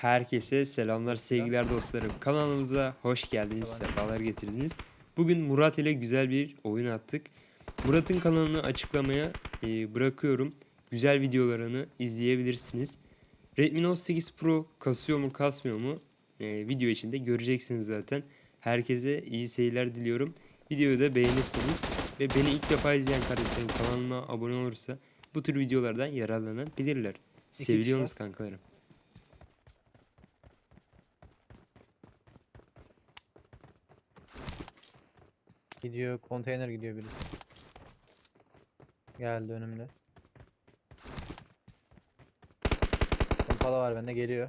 Herkese selamlar sevgiler dostlarım. Kanalımıza hoş geldiniz. Sefalar getirdiniz. Bugün Murat ile güzel bir oyun attık. Murat'ın kanalını açıklamaya e, bırakıyorum. Güzel videolarını izleyebilirsiniz. Redmi Note 8 Pro kasıyor mu kasmıyor mu e, video içinde göreceksiniz zaten. Herkese iyi seyirler diliyorum. Videoyu da beğenirseniz ve beni ilk defa izleyen kardeşlerim kanalıma abone olursa bu tür videolardan yararlanabilirler. Seviliyorsunuz kankalarım. Gidiyor, konteyner gidiyor birisi. Geldi önümde. Pompalı var bende geliyor.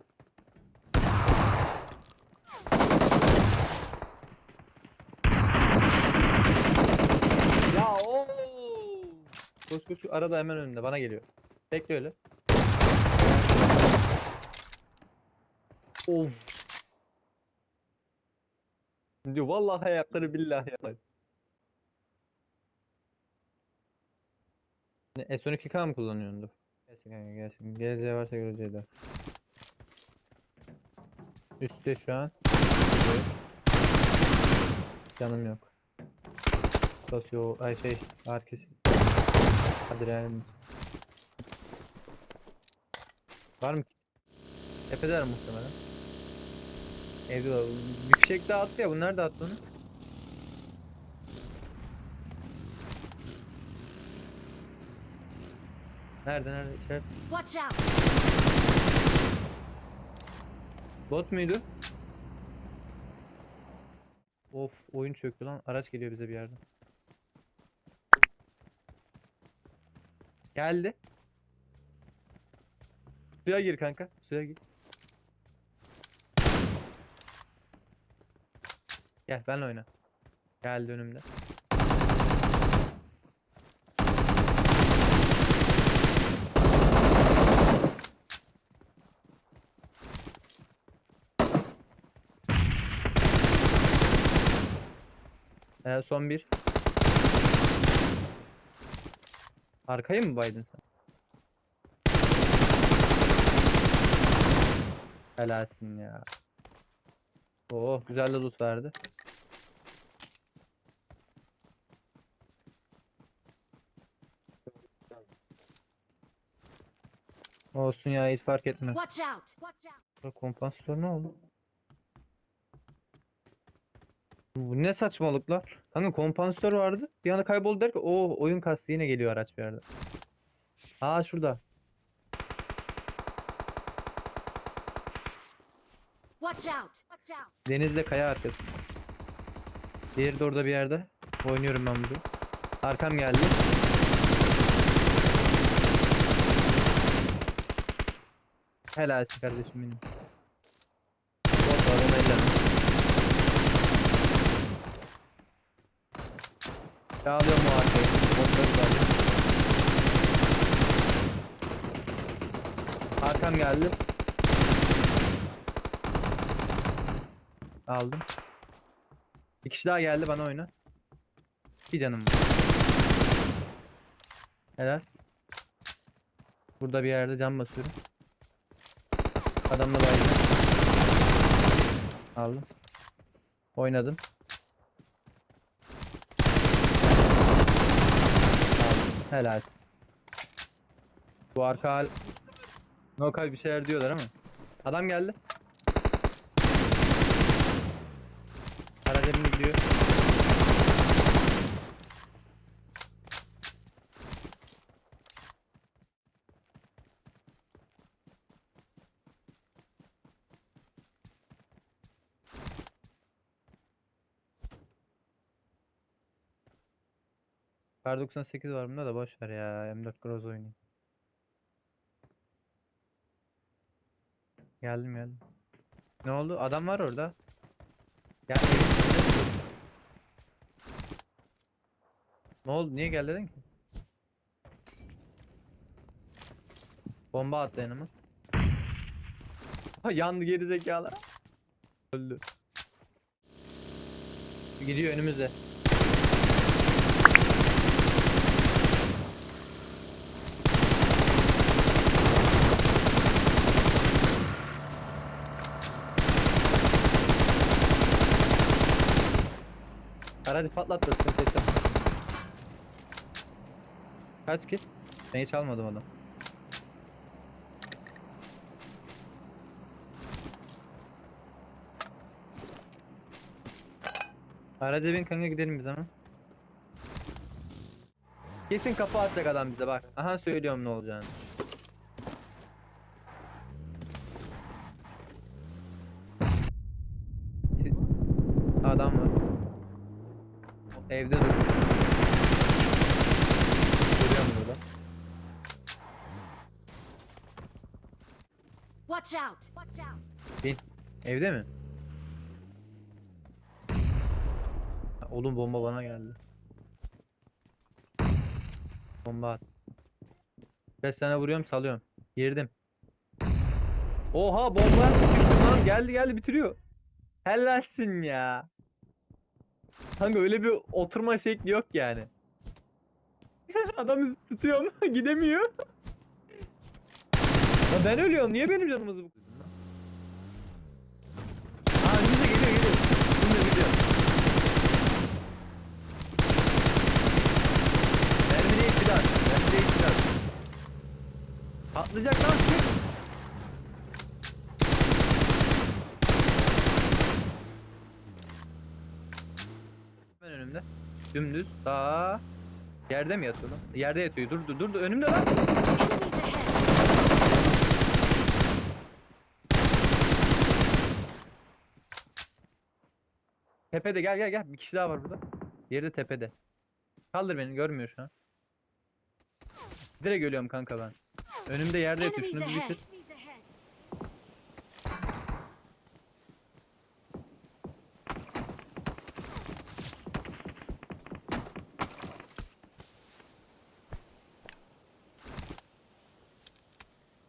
Ya o. Koş koş arada hemen önünde bana geliyor. Bekle öyle. Of. Diyor vallahi ayakları billahi ayakları. S12K mı kullanıyorsun? Dur. Gelsin kanka gelsin. Geleceği varsa göreceği de. Üstte şu an. Canım yok. Basıyor. Ay şey. Hadi yani. Var mı? Tepedeler muhtemelen. Evde var. Daha attı ya. Bu nerede attı onu? Nerede nerede? İşaret. Watch out! Bot muydu? Of oyun çöktü lan. Araç geliyor bize bir yerden. Geldi. Suya gir kanka. Suya gir. Gel benle oyna. Geldi önümde. Ee, son bir. Arkayı mı baydın sen? Helalsin ya. Oh güzel de loot verdi. Olsun ya hiç fark etmez. Watch out! Watch out! Oldu? Bu ne saçmalıklar? Kanka kompansatör vardı. Bir anda kayboldu derken o oyun kastı yine geliyor araç bir yerde. Aa şurada. Watch out! Denizde kaya arkası. Diğeri de orada bir yerde. Oynuyorum ben burada. Arkam geldi. Helalsin kardeşim benim. Bot var onu ellemem. Dağılıyorum o arkayı. Botları da Arkam geldi. Aldım. Bir kişi daha geldi bana oyna. Bir canım var. Helal. Burada bir yerde cam basıyorum. Adamla baygın. Aldım. Oynadım. Aldım. Helal. Bu arka hal... Nokal bir şeyler diyorlar ama. Adam geldi. Bindi gidiyor. Kar 98 var bunda da boş ver ya. M4 Groz oynayayım. Geldim geldim. Ne oldu? Adam var orada. Ya. Ne oldu? Niye gel dedin ki? Bomba attı yanıma. Ha yandı geri zekalı. Öldü. Gidiyor önümüzde. Aracı patlat da sıkıntı yok. Kaç kit? Ben hiç almadım. Araca bin kanka gidelim biz hemen. Kesin kapı atacak adam bize bak. Aha söylüyorum ne olacağını. Adam var. Evde dur. Görüyorum burada. Watch out! Watch out! Bin. Evde mi? Oğlum bomba bana geldi. Bomba at. 5 tane vuruyorum salıyorum. Girdim. Oha bomba Lan geldi geldi bitiriyor. Helalsin ya. Kanka öyle bir oturma şekli yok yani. Adam tutuyor ama gidemiyor. Ya ben ölüyorum. Niye benim canımızı bu? Aa önümüze geliyor geliyor. Önümüze gidiyor. Mermi değil biraz. Mermi değil biraz. Patlayacak lan çık. Hemen önümde. Dümdüz. Sağ. Yerde mi yatıyor lan? Yerde yatıyor. Dur dur dur. Önümde lan. Tepede gel gel gel. Bir kişi daha var burada. Diğeri de tepede. Kaldır beni görmüyor şu an. Direkt ölüyorum kanka ben. Önümde yerde yatıyor. Şunu bir bitir.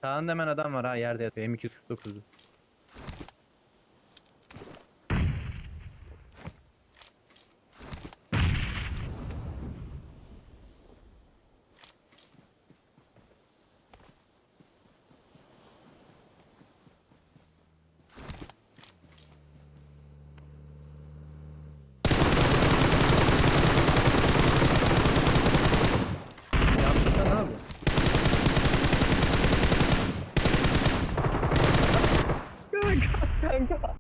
Sağında hemen adam var ha yerde yatıyor. M249'u.